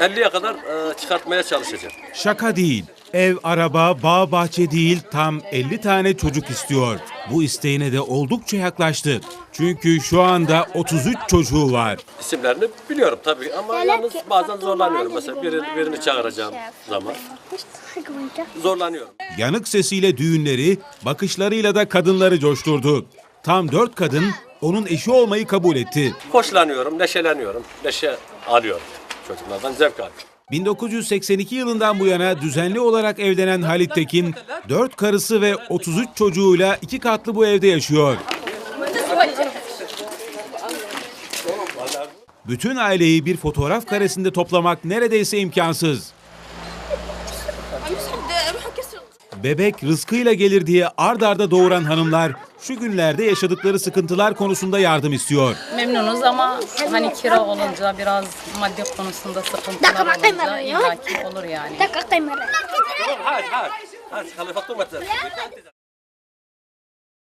50'ye kadar e, çıkartmaya çalışacağım. Şaka değil. Ev, araba, bağ, bahçe değil tam 50 tane çocuk istiyor. Bu isteğine de oldukça yaklaştı. Çünkü şu anda 33 çocuğu var. İsimlerini biliyorum tabii ama yalnız bazen zorlanıyorum. Mesela biri, birini çağıracağım zaman zorlanıyorum. Yanık sesiyle düğünleri, bakışlarıyla da kadınları coşturdu. Tam 4 kadın onun eşi olmayı kabul etti. Hoşlanıyorum, neşeleniyorum, neşe alıyorum. Çocuklardan zevk alıyorum. 1982 yılından bu yana düzenli olarak evlenen Halit Tekin, 4 karısı ve 33 çocuğuyla iki katlı bu evde yaşıyor. Bütün aileyi bir fotoğraf karesinde toplamak neredeyse imkansız. Bebek rızkıyla gelir diye ard arda doğuran hanımlar şu günlerde yaşadıkları sıkıntılar konusunda yardım istiyor. Memnunuz ama hani kira olunca biraz maddi konusunda sıkıntılar olunca illaki olur yani.